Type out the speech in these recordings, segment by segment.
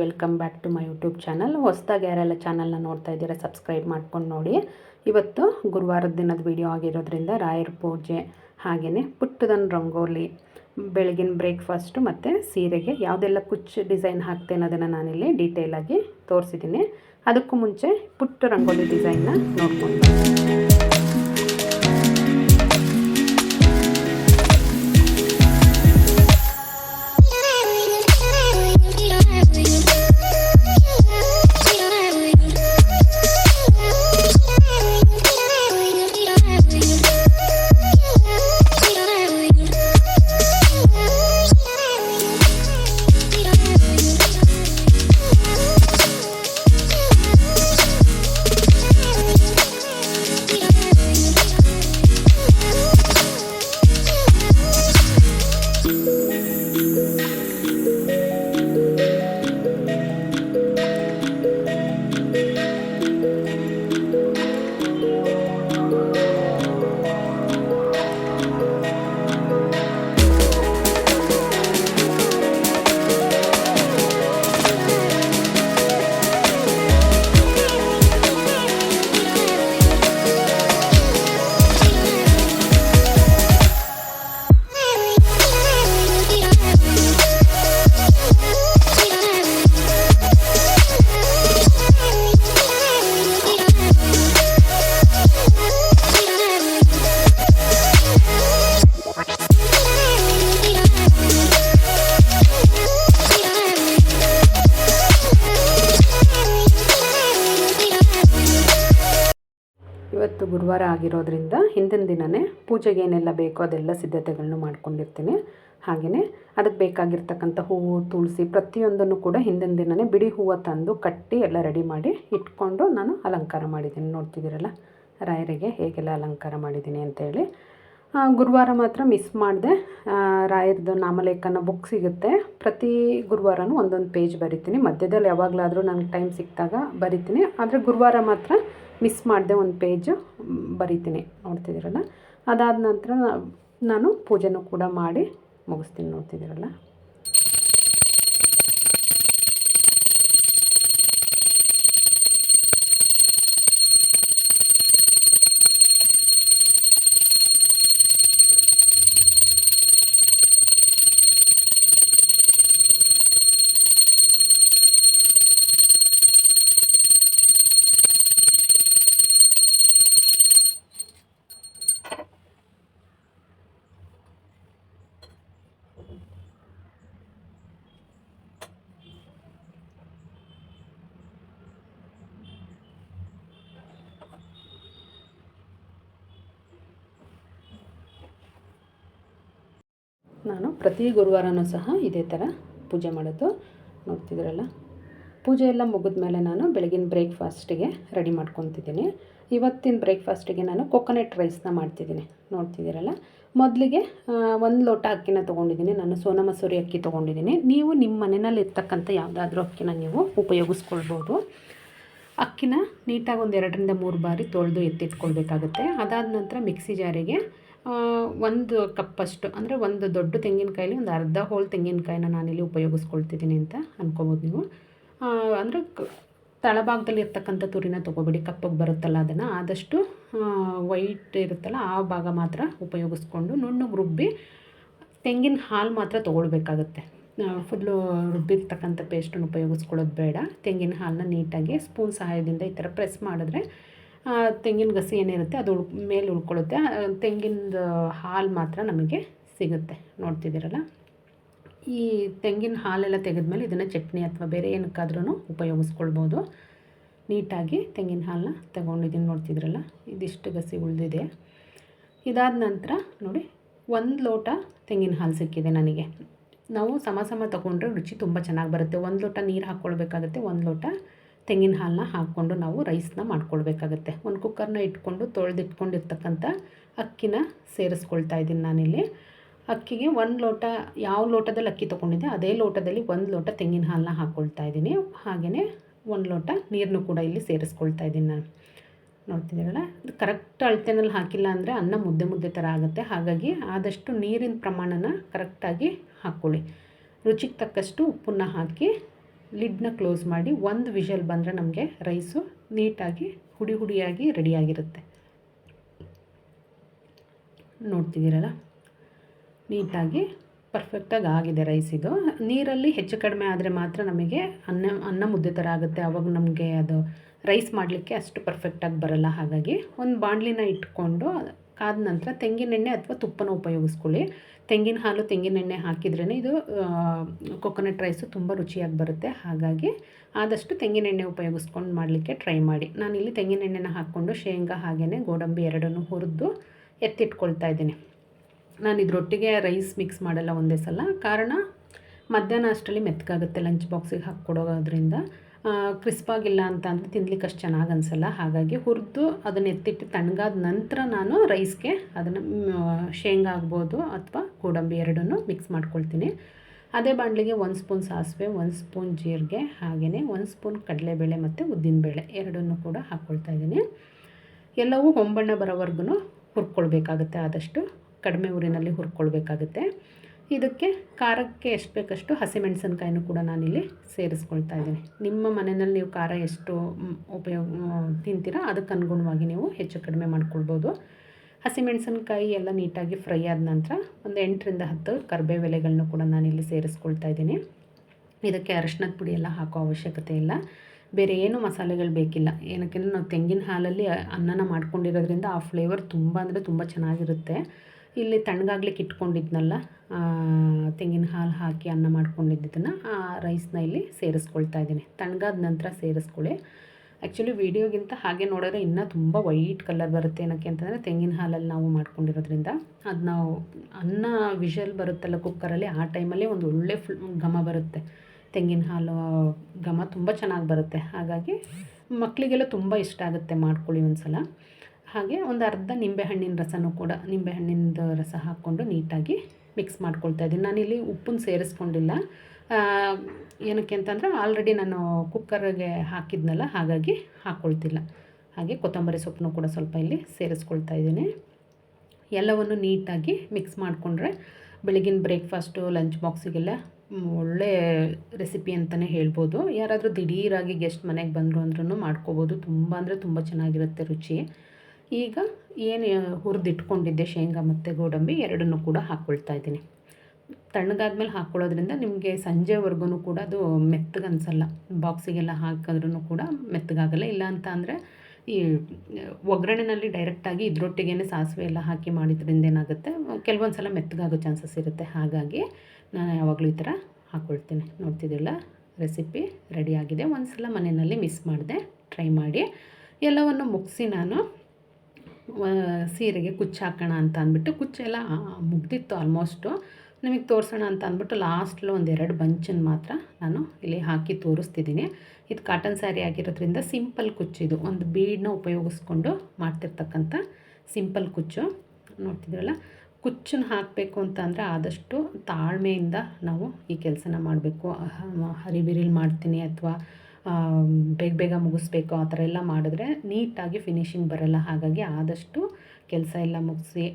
Welcome back to my YouTube channel ಹೊಸ್ದಾಗ ಯಾರೆಲ್ಲ ಚಾನಲ್ನ ನೋಡ್ತಾ ಇದ್ದೀರಾ ಸಬ್ಸ್ಕ್ರೈಬ್ ಮಾಡ್ಕೊಂಡು ನೋಡಿ. ಇವತ್ತು ಗುರುವಾರದ ದಿನದ ವಿಡಿಯೋ ಆಗಿರೋದ್ರಿಂದ ರಾಯರ ಪೂಜೆ ಹಾಗೆಯೇ ಪುಟ್ಟದನ್ ರಂಗೋಲಿ, ಬೆಳಗಿನ ಬ್ರೇಕ್ಫಾಸ್ಟು ಮತ್ತು ಸೀರೆಗೆ ಯಾವುದೆಲ್ಲ ಕುಚ್ಚು ಡಿಸೈನ್ ಹಾಕ್ತೆ ಅನ್ನೋದನ್ನು ನಾನಿಲ್ಲಿ ಡೀಟೇಲಾಗಿ ತೋರಿಸಿದ್ದೀನಿ. ಅದಕ್ಕೂ ಮುಂಚೆ ಪುಟ್ಟ ರಂಗೋಲಿ ಡಿಸೈನ್ನ ನೋಡ್ಕೊಂಡು ಗುರುವಾರ ಆಗಿರೋದ್ರಿಂದ ಹಿಂದಿನ ದಿನವೇ ಪೂಜೆಗೆ ಏನೆಲ್ಲ ಬೇಕೋ ಅದೆಲ್ಲ ಸಿದ್ಧತೆಗಳನ್ನು ಮಾಡ್ಕೊಂಡಿರ್ತೀನಿ. ಹಾಗೆಯೇ ಅದಕ್ಕೆ ಬೇಕಾಗಿರ್ತಕ್ಕಂಥ ಹೂವು, ತುಳಸಿ ಪ್ರತಿಯೊಂದನ್ನು ಕೂಡ ಹಿಂದಿನ ದಿನವೇ ಬಿಡಿ ಹೂವು ತಂದು ಕಟ್ಟಿ ಎಲ್ಲ ರೆಡಿ ಮಾಡಿ ಇಟ್ಕೊಂಡು ನಾನು ಅಲಂಕಾರ ಮಾಡಿದ್ದೀನಿ. ನೋಡ್ತಿದ್ದೀರಲ್ಲ, ರಾಯರಿಗೆ ಹೇಗೆಲ್ಲ ಅಲಂಕಾರ ಮಾಡಿದ್ದೀನಿ ಅಂತೇಳಿ. ಗುರುವಾರ ಮಾತ್ರ ಮಿಸ್ ಮಾಡಿದೆ. ರಾಯರದ್ದು ನಾಮಲೇಖನ ಬುಕ್ ಸಿಗುತ್ತೆ. ಪ್ರತಿ ಗುರುವಾರನೂ ಒಂದೊಂದು ಪೇಜ್ ಬರಿತೀನಿ. ಮಧ್ಯದಲ್ಲಿ ಯಾವಾಗಲಾದರೂ ನನಗೆ ಟೈಮ್ ಸಿಕ್ಕಿದಾಗ ಬರಿತೀನಿ. ಆದರೆ ಗುರುವಾರ ಮಾತ್ರ ಮಿಸ್ ಮಾಡಿದೆ ಒಂದು ಪೇಜು ಬರಿತೀನಿ ನೋಡ್ತಿದ್ದೀರಲ್ಲ? ಅದಾದ ನಂತರ ನಾನು ಪೂಜೆನೂ ಕೂಡ ಮಾಡಿ ಮುಗಿಸ್ತೀನಿ ನೋಡ್ತಿದ್ದೀರಲ್ಲ? ನಾನು ಪ್ರತಿ ಗುರುವಾರನೂ ಸಹ ಇದೇ ಥರ ಪೂಜೆ ಮಾಡೋದು ನೋಡ್ತಿದ್ದೀರಲ್ಲ? ಪೂಜೆ ಎಲ್ಲ ಮುಗಿದ ಮೇಲೆ ನಾನು ಬೆಳಗಿನ ಬ್ರೇಕ್ಫಾಸ್ಟಿಗೆ ರೆಡಿ ಮಾಡ್ಕೊತಿದ್ದೀನಿ. ಇವತ್ತಿನ ಬ್ರೇಕ್ಫಾಸ್ಟಿಗೆ ನಾನು ಕೊಕೊನೆಟ್ ರೈಸ್ನ ಮಾಡ್ತಿದ್ದೀನಿ. ನೋಡ್ತಿದ್ದೀರಲ್ಲ? ಮೊದಲಿಗೆ ಒಂದು ಲೋಟ ಅಕ್ಕಿನ ತೊಗೊಂಡಿದ್ದೀನಿ. ನಾನು ಸೋನಾ ಮಸೂರಿ ಅಕ್ಕಿ ತೊಗೊಂಡಿದ್ದೀನಿ. ನೀವು ನಿಮ್ಮ ಮನೆಯಲ್ಲಿ ಇರ್ತಕ್ಕಂಥ ಯಾವುದಾದ್ರೂ ಅಕ್ಕಿನ ನೀವು ಉಪಯೋಗಿಸ್ಕೊಳ್ಬೋದು. ಅಕ್ಕಿನ ನೀಟಾಗಿ ಒಂದು ಎರಡರಿಂದ ಮೂರು ಬಾರಿ ತೊಳೆದು ಎತ್ತಿಟ್ಕೊಳ್ಬೇಕಾಗುತ್ತೆ. ಅದಾದ ನಂತರ ಮಿಕ್ಸಿ ಜಾರಿಗೆ ಒಂದು ಕಪ್ಪಷ್ಟು ಅಂದರೆ ಒಂದು ದೊಡ್ಡ ತೆಂಗಿನಕಾಯಲ್ಲಿ ಒಂದು ಅರ್ಧ ಹೋಲ್ ತೆಂಗಿನಕಾಯಿನ ನಾನಿಲ್ಲಿ ಉಪಯೋಗಿಸ್ಕೊಳ್ತಿದ್ದೀನಿ ಅಂತ ಅಂದ್ಕೋಬೋದು ನೀವು. ಅಂದರೆ ತಳಭಾಗದಲ್ಲಿ ಇರ್ತಕ್ಕಂಥ ತುರಿನ ತೊಗೊಬೇಡಿ. ಕಪ್ಪಗೆ ಬರುತ್ತಲ್ಲ ಅದನ್ನು. ಆದಷ್ಟು ವೈಟ್ ಇರುತ್ತಲ್ಲ ಆ ಭಾಗ ಮಾತ್ರ ಉಪಯೋಗಿಸ್ಕೊಂಡು ನುಣ್ಣಗೆ ರುಬ್ಬಿ ತೆಂಗಿನ ಹಾಲು ಮಾತ್ರ ತೊಗೊಳ್ಬೇಕಾಗತ್ತೆ. ಫುಲ್ಲು ರುಬ್ಬಿರ್ತಕ್ಕಂಥ ಪೇಸ್ಟನ್ನು ಉಪಯೋಗಿಸ್ಕೊಳ್ಳೋದು ಬೇಡ. ತೆಂಗಿನ ಹಾಲನ್ನ ನೀಟಾಗಿ ಸ್ಪೂನ್ ಸಹಾಯದಿಂದ ಈ ಥರ ಪ್ರೆಸ್ ಮಾಡಿದ್ರೆ ತೆಂಗಿನ ಗಸಿ ಏನಿರುತ್ತೆ ಅದು ಉಳ್, ಮೇಲೆ ಉಳ್ಕೊಳ್ಳುತ್ತೆ. ತೆಂಗಿನದು ಹಾಲು ಮಾತ್ರ ನಮಗೆ ಸಿಗುತ್ತೆ. ನೋಡ್ತಿದ್ದೀರಲ್ಲ? ಈ ತೆಂಗಿನ ಹಾಲೆಲ್ಲ ತೆಗೆದ್ಮೇಲೆ ಇದನ್ನು ಚಟ್ನಿ ಅಥವಾ ಬೇರೆ ಏನಕ್ಕಾದ್ರೂ ಉಪಯೋಗಿಸ್ಕೊಳ್ಬೋದು. ನೀಟಾಗಿ ತೆಂಗಿನ ಹಾಲನ್ನ ತಗೊಂಡಿದ್ದೀನಿ ನೋಡ್ತಿದ್ರಲ್ಲ ಇದಿಷ್ಟು ಗಸಿ ಉಳಿದಿದೆ. ಇದಾದ ನಂತರ ನೋಡಿ, ಒಂದು ಲೋಟ ತೆಂಗಿನ ಹಾಲು ಸಿಕ್ಕಿದೆ ನನಗೆ. ನಾವು ಸಮ ಸಮ ತೊಗೊಂಡ್ರೆ ರುಚಿ ತುಂಬ ಚೆನ್ನಾಗಿ ಬರುತ್ತೆ. ಒಂದು ಲೋಟ ನೀರು ಹಾಕ್ಕೊಳ್ಬೇಕಾಗುತ್ತೆ, ಒಂದು ಲೋಟ ತೆಂಗಿನ ಹಾಲನ್ನ ಹಾಕ್ಕೊಂಡು ನಾವು ರೈಸ್ನ ಮಾಡ್ಕೊಳ್ಬೇಕಾಗತ್ತೆ. ಒಂದು ಕುಕ್ಕರ್ನ ಇಟ್ಕೊಂಡು ತೊಳೆದಿಟ್ಕೊಂಡಿರ್ತಕ್ಕಂಥ ಅಕ್ಕಿನ ಸೇರಿಸ್ಕೊಳ್ತಾ ಇದ್ದೀನಿ ನಾನಿಲ್ಲಿ. ಅಕ್ಕಿಗೆ ಒಂದು ಲೋಟ, ಯಾವ ಲೋಟದಲ್ಲಿ ಅಕ್ಕಿ ತೊಗೊಂಡಿದ್ದೆ ಅದೇ ಲೋಟದಲ್ಲಿ ಒಂದು ಲೋಟ ತೆಂಗಿನ ಹಾಲನ್ನ ಹಾಕ್ಕೊಳ್ತಾ ಇದ್ದೀನಿ. ಹಾಗೆಯೇ ಒಂದು ಲೋಟ ನೀರನ್ನು ಕೂಡ ಇಲ್ಲಿ ಸೇರಿಸ್ಕೊಳ್ತಾ ಇದ್ದೀನಿ ನಾನು. ನೋಡ್ತಿದ್ದೀರಲ್ಲ? ಕರೆಕ್ಟ್ ಅಳತೆನಲ್ಲಿ ಹಾಕಿಲ್ಲ ಅಂದರೆ ಅನ್ನ ಮುದ್ದೆ ಮುದ್ದೆ ಥರ ಆಗುತ್ತೆ. ಹಾಗಾಗಿ ಆದಷ್ಟು ನೀರಿನ ಪ್ರಮಾಣನ ಕರೆಕ್ಟಾಗಿ ಹಾಕ್ಕೊಳ್ಳಿ. ರುಚಿಗೆ ತಕ್ಕಷ್ಟು ಉಪ್ಪನ್ನು ಹಾಕಿ ಲಿಡ್ನ ಕ್ಲೋಸ್ ಮಾಡಿ ಒಂದು ವಿಷಲ್ ಬಂದರೆ ನಮಗೆ ರೈಸು ನೀಟಾಗಿ ಹುಡಿ ಹುಡಿಯಾಗಿ ರೆಡಿಯಾಗಿರುತ್ತೆ. ನೋಡ್ತಿದ್ದೀರಲ್ಲ? ನೀಟಾಗಿ ಪರ್ಫೆಕ್ಟಾಗಿ ಆಗಿದೆ ರೈಸ್ ಇದು. ನೀರಲ್ಲಿ ಹೆಚ್ಚು ಕಡಿಮೆ ಆದರೆ ಮಾತ್ರ ನಮಗೆ ಅನ್ನ ಅನ್ನ ಮುದ್ದೆ ಥರ ಆಗುತ್ತೆ. ಆವಾಗ ನಮಗೆ ಅದು ರೈಸ್ ಮಾಡಲಿಕ್ಕೆ ಅಷ್ಟು ಪರ್ಫೆಕ್ಟಾಗಿ ಬರಲ್ಲ ಹಾಗಾಗಿ. ಒಂದು ಬಾಣಲಿನ ಇಟ್ಕೊಂಡು ಕಾದ ನಂತರ ತೆಂಗಿನೆಣ್ಣೆ ಅಥವಾ ತುಪ್ಪನ ಉಪಯೋಗಿಸ್ಕೊಳ್ಳಿ. ತೆಂಗಿನ ಹಾಲು ತೆಂಗಿನೆಣ್ಣೆ ಹಾಕಿದ್ರೇ ಇದು ಕೊಕೊನಟ್ ರೈಸು ತುಂಬ ರುಚಿಯಾಗಿ ಬರುತ್ತೆ. ಹಾಗಾಗಿ ಆದಷ್ಟು ತೆಂಗಿನೆಣ್ಣೆ ಉಪಯೋಗಿಸ್ಕೊಂಡು ಮಾಡಲಿಕ್ಕೆ ಟ್ರೈ ಮಾಡಿ. ನಾನಿಲ್ಲಿ ತೆಂಗಿನೆಣ್ಣೆನ ಹಾಕ್ಕೊಂಡು ಶೇಂಗಾ ಹಾಗೆಯೇ ಗೋಡಂಬಿ ಎರಡನ್ನೂ ಹುರಿದು ಎತ್ತಿಟ್ಕೊಳ್ತಾ ಇದ್ದೀನಿ. ನಾನು ಇದರೊಟ್ಟಿಗೆ ರೈಸ್ ಮಿಕ್ಸ್ ಮಾಡಲ್ಲ ಒಂದೇ ಸಲ. ಕಾರಣ ಮಧ್ಯಾಹ್ನ ಅಷ್ಟರಲ್ಲಿ ಮೆತ್ತಗಾಗುತ್ತೆ ಲಂಚ್ ಬಾಕ್ಸಿಗೆ ಹಾಕ್ಕೊಡೋದ್ರಿಂದ ಕ್ರಿಸ್ಪಾಗಿಲ್ಲ ಅಂತ ಅಂದರೆ ತಿನ್ಲಿಕ್ಕೆ ಅಷ್ಟು ಚೆನ್ನಾಗಿ ಅನಿಸಲ್ಲ. ಹಾಗಾಗಿ ಹುರಿದು ಅದನ್ನು ಎತ್ತಿಟ್ಟು ತಣ್ಣಗಾದ ನಂತರ ನಾನು ರೈಸ್ಗೆ ಅದನ್ನು ಶೇಂಗಾ ಆಗ್ಬೋದು ಅಥವಾ ಗೋಡಂಬಿ ಎರಡನ್ನೂ ಮಿಕ್ಸ್ ಮಾಡ್ಕೊಳ್ತೀನಿ. ಅದೇ ಬಾಣಲಿಗೆ ಒಂದು ಸ್ಪೂನ್ ಸಾಸಿವೆ, ಒಂದು ಸ್ಪೂನ್ ಜೀರಿಗೆ ಹಾಗೆಯೇ ಒಂದು ಸ್ಪೂನ್ ಕಡಲೆಬೇಳೆ ಮತ್ತು ಉದ್ದಿನಬೇಳೆ ಎರಡನ್ನೂ ಕೂಡ ಹಾಕ್ಕೊಳ್ತಾ ಇದ್ದೀನಿ. ಎಲ್ಲವೂ ಹೊಂಬಣ್ಣ ಬರೋವರೆಗೂ ಹುರ್ಕೊಳ್ಬೇಕಾಗುತ್ತೆ ಆದಷ್ಟು. ಕಡಿಮೆ ಊರಿನಲ್ಲಿ ಹುರ್ಕೊಳ್ಬೇಕಾಗುತ್ತೆ. ಇದಕ್ಕೆ ಖಾರಕ್ಕೆ ಎಷ್ಟು ಬೇಕಷ್ಟು ಹಸಿಮೆಣಸಿನ್ಕಾಯಿನೂ ಕೂಡ ನಾನಿಲ್ಲಿ ಸೇರಿಸ್ಕೊಳ್ತಾ ಇದ್ದೀನಿ. ನಿಮ್ಮ ಮನೆಯಲ್ಲಿ ನೀವು ಖಾರ ಎಷ್ಟು ಉಪಯೋಗ ತಿಂತೀರಾ ಅದಕ್ಕೆ ಅನುಗುಣವಾಗಿ ನೀವು ಹೆಚ್ಚು ಕಡಿಮೆ ಮಾಡ್ಕೊಳ್ಬೋದು. ಹಸಿಮೆಣಸಿನ್ಕಾಯಿ ಎಲ್ಲ ನೀಟಾಗಿ ಫ್ರೈ ಆದ ನಂತರ ಒಂದು ಎಂಟರಿಂದ ಹತ್ತು ಕರ್ಬೇವು ಎಲೆಗಳನ್ನೂ ಕೂಡ ನಾನಿಲ್ಲಿ ಸೇರಿಸ್ಕೊಳ್ತಾ ಇದ್ದೀನಿ. ಇದಕ್ಕೆ ಅರಶಿನದ ಪುಡಿ ಎಲ್ಲ ಹಾಕೋ ಅವಶ್ಯಕತೆ ಇಲ್ಲ. ಬೇರೆ ಏನು ಮಸಾಲೆಗಳು ಬೇಕಿಲ್ಲ. ಏನಕ್ಕೆ ನಾವು ತೆಂಗಿನ ಹಾಲಲ್ಲಿ ಅನ್ನನ ಮಾಡ್ಕೊಂಡಿರೋದ್ರಿಂದ ಆ ಫ್ಲೇವರ್ ತುಂಬ ಅಂದರೆ ತುಂಬ ಚೆನ್ನಾಗಿರುತ್ತೆ. ಇಲ್ಲಿ ತಣ್ಣಗಾಗ್ಲಿಕ್ಕೆ ಇಟ್ಕೊಂಡಿದ್ನಲ್ಲ ತೆಂಗಿನ ಹಾಲು ಹಾಕಿ ಅನ್ನ ಮಾಡ್ಕೊಂಡಿದ್ದನ್ನು ಆ ರೈಸ್ನ ಇಲ್ಲಿ ಸೇರಿಸ್ಕೊಳ್ತಾ ಇದ್ದೀನಿ. ತಣ್ಣಗಾದ ನಂತರ ಸೇರಿಸ್ಕೊಳ್ಳಿ ಆ್ಯಕ್ಚುಲಿ ವೀಡಿಯೋಗಿಂತ ಹಾಗೆ ನೋಡಿದ್ರೆ ಇನ್ನೂ ತುಂಬ ವೈಟ್ ಕಲರ್ ಬರುತ್ತೆ ಏನಕ್ಕೆ ಅಂತಂದರೆ ತೆಂಗಿನ ಹಾಲಲ್ಲಿ ನಾವು ಮಾಡ್ಕೊಂಡಿರೋದ್ರಿಂದ. ಅದು ನಾವು ಅನ್ನ ವಿಷಲ್ ಬರುತ್ತಲ್ಲ ಕುಕ್ಕರಲ್ಲಿ ಆ ಟೈಮಲ್ಲಿ ಒಂದು ಒಳ್ಳೆ ಫುಲ್ ಘಮ ಬರುತ್ತೆ. ತೆಂಗಿನ ಹಾಲು ಘಮ ತುಂಬ ಚೆನ್ನಾಗಿ ಬರುತ್ತೆ. ಹಾಗಾಗಿ ಮಕ್ಕಳಿಗೆಲ್ಲ ತುಂಬ ಇಷ್ಟ ಆಗುತ್ತೆ ಮಾಡ್ಕೊಳ್ಳಿ ಒಂದು ಸಲ ಹಾಗೆ ಒಂದು ಅರ್ಧ ನಿಂಬೆಹಣ್ಣಿನ ರಸನೂ ಕೂಡ ನಿಂಬೆಹಣ್ಣಿನದು ರಸ ಹಾಕ್ಕೊಂಡು ನೀಟಾಗಿ ಮಿಕ್ಸ್ ಮಾಡ್ಕೊಳ್ತಾ ಇದ್ದೀನಿ. ನಾನಿಲ್ಲಿ ಉಪ್ಪನ್ನು ಸೇರಿಸ್ಕೊಂಡಿಲ್ಲ. ಏನಕ್ಕೆ ಅಂತಂದರೆ ಆಲ್ರೆಡಿ ನಾನು ಕುಕ್ಕರ್ಗೆ ಹಾಕಿದ್ನಲ್ಲ, ಹಾಗಾಗಿ ಹಾಕ್ಕೊಳ್ತಿಲ್ಲ ಹಾಗೆ ಕೊತ್ತಂಬರಿ ಸೊಪ್ಪನ್ನು ಕೂಡ ಸ್ವಲ್ಪ ಇಲ್ಲಿ ಸೇರಿಸ್ಕೊಳ್ತಾ ಇದ್ದೀನಿ. ಎಲ್ಲವನ್ನು ನೀಟಾಗಿ ಮಿಕ್ಸ್ ಮಾಡಿಕೊಂಡ್ರೆ ಬೆಳಗಿನ ಬ್ರೇಕ್ಫಾಸ್ಟು ಲಂಚ್ ಬಾಕ್ಸಿಗೆಲ್ಲ ಒಳ್ಳೆ ರೆಸಿಪಿ ಅಂತಲೇ ಹೇಳ್ಬೋದು. ಯಾರಾದರೂ ದಿಢೀರಾಗಿ ಗೆಸ್ಟ್ ಮನೆಗೆ ಬಂದರು ಅಂದ್ರೂ ಮಾಡ್ಕೋಬೋದು. ತುಂಬ ಅಂದರೆ ತುಂಬ ಚೆನ್ನಾಗಿರುತ್ತೆ ರುಚಿ. ಈಗ ಏನು ಹುರಿದಿಟ್ಕೊಂಡಿದ್ದೆ ಶೇಂಗಾ ಮತ್ತು ಗೋಡಂಬಿ ಎರಡನ್ನೂ ಕೂಡ ಹಾಕ್ಕೊಳ್ತಾ ಇದ್ದೀನಿ. ತಣ್ಣಗಾದ್ಮೇಲೆ ಹಾಕ್ಕೊಳ್ಳೋದ್ರಿಂದ ನಿಮಗೆ ಸಂಜೆವರೆಗೂ ಕೂಡ ಅದು ಮೆತ್ತಗನ್ಸಲ್ಲ. ಬಾಕ್ಸಿಗೆಲ್ಲ ಹಾಕಿದ್ರೂ ಕೂಡ ಮೆತ್ತಗಾಗಲ್ಲ. ಇಲ್ಲ ಅಂತ ಅಂದರೆ ಈ ಒಗ್ಗರಣೆನಲ್ಲಿ ಡೈರೆಕ್ಟಾಗಿ ಇದ್ರೊಟ್ಟಿಗೆ ಸಾಸಿವೆ ಎಲ್ಲ ಹಾಕಿ ಮಾಡಿದ್ರಿಂದ ಏನಾಗುತ್ತೆ ಕೆಲವೊಂದು ಸಲ ಮೆತ್ತಗಾಗೋ ಚಾನ್ಸಸ್ ಇರುತ್ತೆ. ಹಾಗಾಗಿ ನಾನು ಯಾವಾಗಲೂ ಈ ಥರ ಹಾಕ್ಕೊಳ್ತೀನಿ ನೋಡ್ತಿದ್ದಿಲ್ಲ ರೆಸಿಪಿ ರೆಡಿಯಾಗಿದೆ ಒಂದು ಸಲ ಮನೆಯಲ್ಲಿ ಮಿಸ್ ಮಾಡಿದೆ ಟ್ರೈ ಮಾಡಿ. ಎಲ್ಲವನ್ನು ಮುಗಿಸಿ ನಾನು ಸೀರೆಗೆ ಕುಚ್ಚು ಹಾಕೋಣ ಅಂತ ಅಂದ್ಬಿಟ್ಟು ಕುಚ್ಚೆಲ್ಲ ಮುಗ್ದಿತ್ತು ಆಲ್ಮೋಸ್ಟು ನಿಮಗೆ ತೋರಿಸೋಣ ಅಂತ ಅಂದ್ಬಿಟ್ಟು ಲಾಸ್ಟಲ್ಲಿ ಒಂದು ಎರಡು ಬಂಚನ್ನು ಮಾತ್ರ ನಾನು ಇಲ್ಲಿ ಹಾಕಿ ತೋರಿಸ್ತಿದ್ದೀನಿ. ಇದು ಕಾಟನ್ ಸ್ಯಾರಿ ಆಗಿರೋದ್ರಿಂದ ಸಿಂಪಲ್ ಕುಚ್ಚಿದು ಒಂದು ಬೀಡನ್ನ ಉಪಯೋಗಿಸ್ಕೊಂಡು ಮಾಡ್ತಿರ್ತಕ್ಕಂಥ ಸಿಂಪಲ್ ಕುಚ್ಚು. ನೋಡ್ತಿದ್ರಲ್ಲ ಕುಚ್ಚನ್ನು ಹಾಕಬೇಕು ಅಂತ ಅಂದರೆ ಆದಷ್ಟು ತಾಳ್ಮೆಯಿಂದ ನಾವು ಈ ಕೆಲಸನ ಮಾಡಬೇಕು. ಹರಿಬಿರಿಲಿ ಮಾಡ್ತೀನಿ ಅಥವಾ ಬೇಗ ಬೇಗ ಮುಗಿಸ್ಬೇಕು ಆ ಥರ ಎಲ್ಲ ಮಾಡಿದ್ರೆ ನೀಟಾಗಿ ಫಿನಿಶಿಂಗ್ ಬರೋಲ್ಲ. ಹಾಗಾಗಿ ಆದಷ್ಟು ಕೆಲಸ ಎಲ್ಲ ಮುಗಿಸಿ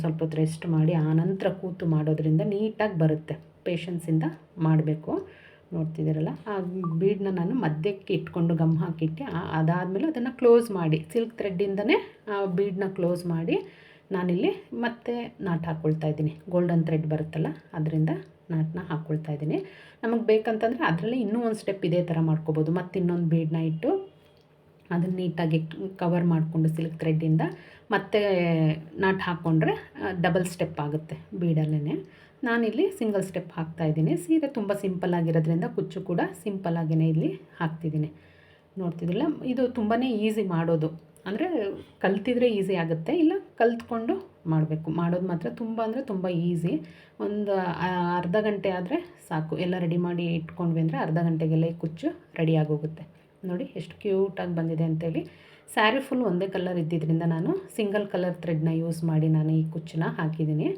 ಸ್ವಲ್ಪ ಹೊತ್ತು ರೆಸ್ಟ್ ಮಾಡಿ, ಆನಂತರ ಕೂತು ಮಾಡೋದ್ರಿಂದ ನೀಟಾಗಿ ಬರುತ್ತೆ. ಪೇಷನ್ಸಿಂದ ಮಾಡಬೇಕು. ನೋಡ್ತಿದ್ದೀರಲ್ಲ? ಆ ಬೀಡನ್ನ ನಾನು ಮಧ್ಯಕ್ಕೆ ಇಟ್ಕೊಂಡು ಗಮ್ ಹಾಕಿಟ್ಟು ಅದಾದಮೇಲೆ ಅದನ್ನು ಕ್ಲೋಸ್ ಮಾಡಿ ಸಿಲ್ಕ್ ಥ್ರೆಡ್ಡಿಂದನೇ ಆ ಬೀಡನ್ನ ಕ್ಲೋಸ್ ಮಾಡಿ ನಾನಿಲ್ಲಿ ಮತ್ತೆ ನಾಟ್ ಹಾಕ್ಕೊಳ್ತಾ ಇದ್ದೀನಿ. ಗೋಲ್ಡನ್ ಥ್ರೆಡ್ ಬರುತ್ತಲ್ಲ, ಅದರಿಂದ ನಾಟನ್ನ ಹಾಕ್ಕೊಳ್ತಾ ಇದ್ದೀನಿ. ನಮಗೆ ಬೇಕಂತಂದರೆ ಅದರಲ್ಲಿ ಇನ್ನೂ ಒಂದು ಸ್ಟೆಪ್ ಇದೇ ಥರ ಮಾಡ್ಕೋಬೋದು. ಮತ್ತು ಇನ್ನೊಂದು ಬೀಡನ್ನ ಇಟ್ಟು ಅದನ್ನು ನೀಟಾಗಿ ಕವರ್ ಮಾಡಿಕೊಂಡು ಸಿಲ್ಕ್ ಥ್ರೆಡ್ಡಿಂದ ಮತ್ತೆ ನಾಟ್ ಹಾಕ್ಕೊಂಡ್ರೆ ಡಬಲ್ ಸ್ಟೆಪ್ ಆಗುತ್ತೆ ಬೀಡಲ್ಲೇ ನಾನಿಲ್ಲಿ ಸಿಂಗಲ್ ಸ್ಟೆಪ್ ಹಾಕ್ತಾಯಿದ್ದೀನಿ ಸೀರೆ ತುಂಬ ಸಿಂಪಲ್ ಆಗಿರೋದ್ರಿಂದ ಕುಚ್ಚು ಕೂಡ ಸಿಂಪಲ್ ಆಗಿನೇ ಇಲ್ಲಿ ಹಾಕ್ತಿದ್ದೀನಿ. ನೋಡ್ತಿದ್ದಿಲ್ಲ ಇದು ತುಂಬಾ ಈಸಿ ಮಾಡೋದು. ಅಂದರೆ ಕಲ್ತಿದ್ರೆ ಈಸಿ ಆಗುತ್ತೆ, ಇಲ್ಲ ಕಲ್ತ್ಕೊಂಡು ಮಾಡಬೇಕು. ಮಾಡೋದು ಮಾತ್ರ ತುಂಬ ಅಂದರೆ ತುಂಬ ಈಸಿ. ಒಂದು ಅರ್ಧ ಗಂಟೆ ಆದರೆ ಸಾಕು. ಎಲ್ಲ ರೆಡಿ ಮಾಡಿ ಇಟ್ಕೊಂಡ್ವಿ ಅಂದರೆ ಅರ್ಧ ಗಂಟೆಗೆಲ್ಲ ಈ ಕುಚ್ಚು ರೆಡಿ ಆಗೋಗುತ್ತೆ. ನೋಡಿ ಎಷ್ಟು ಕ್ಯೂಟಾಗಿ ಬಂದಿದೆ ಅಂತೇಳಿ. ಸ್ಯಾರಿ ಫುಲ್ ಒಂದೇ ಕಲರ್ ಇದ್ದಿದ್ದರಿಂದ ನಾನು ಸಿಂಗಲ್ ಕಲರ್ ಥ್ರೆಡ್ನ ಯೂಸ್ ಮಾಡಿ ನಾನು ಈ ಕುಚ್ಚನ್ನ ಹಾಕಿದ್ದೀನಿ.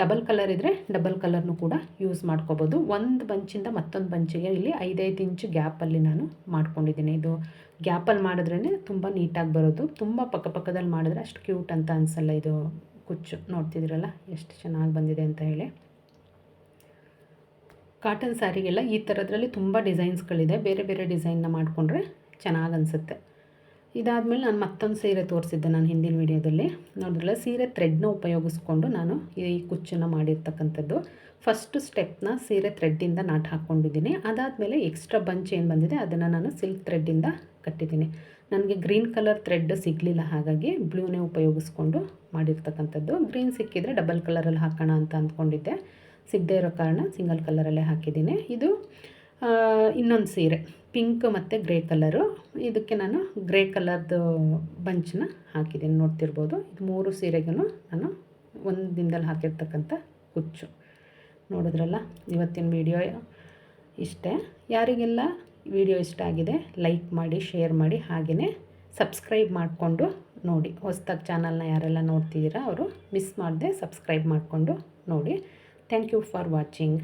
ಡಬಲ್ ಕಲರ್ ಇದ್ದರೆ ಡಬಲ್ ಕಲರ್ನು ಕೂಡ ಯೂಸ್ ಮಾಡ್ಕೋಬೋದು. ಒಂದು ಬಂಚಿಂದ ಮತ್ತೊಂದು ಬಂಚಿಗೆ ಇಲ್ಲಿ ಐದೈದು ಇಂಚು ಗ್ಯಾಪಲ್ಲಿ ನಾನು ಮಾಡ್ಕೊಂಡಿದ್ದೀನಿ. ಇದು ಗ್ಯಾಪಲ್ಲಿ ಮಾಡಿದ್ರೇ ತುಂಬ ನೀಟಾಗಿ ಬರೋದು. ತುಂಬ ಪಕ್ಕಪಕ್ಕದಲ್ಲಿ ಮಾಡಿದ್ರೆ ಅಷ್ಟು ಕ್ಯೂಟ್ ಅಂತ ಅನಿಸಲ್ಲ ಇದು ಕುಚ್ಚು. ನೋಡ್ತಿದ್ರಲ್ಲ ಎಷ್ಟು ಚೆನ್ನಾಗಿ ಬಂದಿದೆ ಅಂತ ಹೇಳಿ. ಕಾಟನ್ ಸ್ಯಾರಿಗೆಲ್ಲ ಈ ಥರದ್ರಲ್ಲಿ ತುಂಬ ಡಿಸೈನ್ಸ್ಗಳಿದೆ ಬೇರೆ ಬೇರೆ ಡಿಸೈನ್ನ ಮಾಡಿಕೊಂಡ್ರೆ ಚೆನ್ನಾಗಿ ಅನಿಸುತ್ತೆ. ಇದಾದಮೇಲೆ ನಾನು ಮತ್ತೊಂದು ಸೀರೆ ತೋರಿಸಿದ್ದೆ ನಾನು ಹಿಂದಿನ ವೀಡಿಯೋದಲ್ಲಿ. ನೋಡಿದ್ರಲ್ಲ, ಸೀರೆ ಥ್ರೆಡ್ನ ಉಪಯೋಗಿಸ್ಕೊಂಡು ನಾನು ಈ ಕುಚ್ಚನ್ನು ಮಾಡಿರ್ತಕ್ಕಂಥದ್ದು. ಫಸ್ಟ್ ಸ್ಟೆಪ್ನ ಸೀರೆ ಥ್ರೆಡ್ಡಿಂದ ನಾಟ್ ಹಾಕ್ಕೊಂಡಿದ್ದೀನಿ. ಅದಾದಮೇಲೆ ಎಕ್ಸ್ಟ್ರಾ ಬಂಚ್ ಏನು ಬಂದಿದೆ, ಅದನ್ನು ನಾನು ಸಿಲ್ಕ್ ಥ್ರೆಡ್ಡಿಂದ ಕಟ್ಟಿದ್ದೀನಿ. ನನಗೆ ಗ್ರೀನ್ ಕಲರ್ ಥ್ರೆಡ್ ಸಿಗಲಿಲ್ಲ, ಹಾಗಾಗಿ ಬ್ಲೂನೇ ಉಪಯೋಗಿಸ್ಕೊಂಡು ಮಾಡಿರ್ತಕ್ಕಂಥದ್ದು. ಗ್ರೀನ್ ಸಿಕ್ಕಿದರೆ ಡಬಲ್ ಕಲರಲ್ಲಿ ಹಾಕೋಣ ಅಂತ ಅಂದ್ಕೊಂಡಿದ್ದೆ. ಸಿಗದೇ ಇರೋ ಕಾರಣ ಸಿಂಗಲ್ ಕಲರಲ್ಲೇ ಹಾಕಿದ್ದೀನಿ. ಇದು ಇನ್ನೊಂದು ಸೀರೆ, ಪಿಂಕ್ ಮತ್ತು ಗ್ರೇ ಕಲರು. ಇದಕ್ಕೆ ನಾನು ಗ್ರೇ ಕಲರ್ದು ಬಂಚನ್ನ ಹಾಕಿದ್ದೀನಿ, ನೋಡ್ತಿರ್ಬೋದು. ಇದು ಮೂರು ಸೀರೆಗೂ ನಾನು ಒಂದು ದಿನದಲ್ಲಿ ಹಾಕಿರ್ತಕ್ಕಂಥ ಕುಚ್ಚು. ನೋಡಿದ್ರಲ್ಲ, ಇವತ್ತಿನ ವಿಡಿಯೋ ಇಷ್ಟೇ. ಯಾರಿಗೆಲ್ಲ ವಿಡಿಯೋ ಇಷ್ಟ ಆಗಿದೆ, ಲೈಕ್ ಮಾಡಿ, ಶೇರ್ ಮಾಡಿ ಹಾಗೆಯೇ ಸಬ್ಸ್ಕ್ರೈಬ್ ಮಾಡಿಕೊಂಡು ನೋಡಿ. ಹೊಸ್ದಾಗಿ ಚಾನಲ್ನ ಯಾರೆಲ್ಲ ನೋಡ್ತಿದ್ದೀರಾ, ಅವರು ಮಿಸ್ ಮಾಡದೆ ಸಬ್ಸ್ಕ್ರೈಬ್ ಮಾಡಿಕೊಂಡು ನೋಡಿ. Thank you for watching.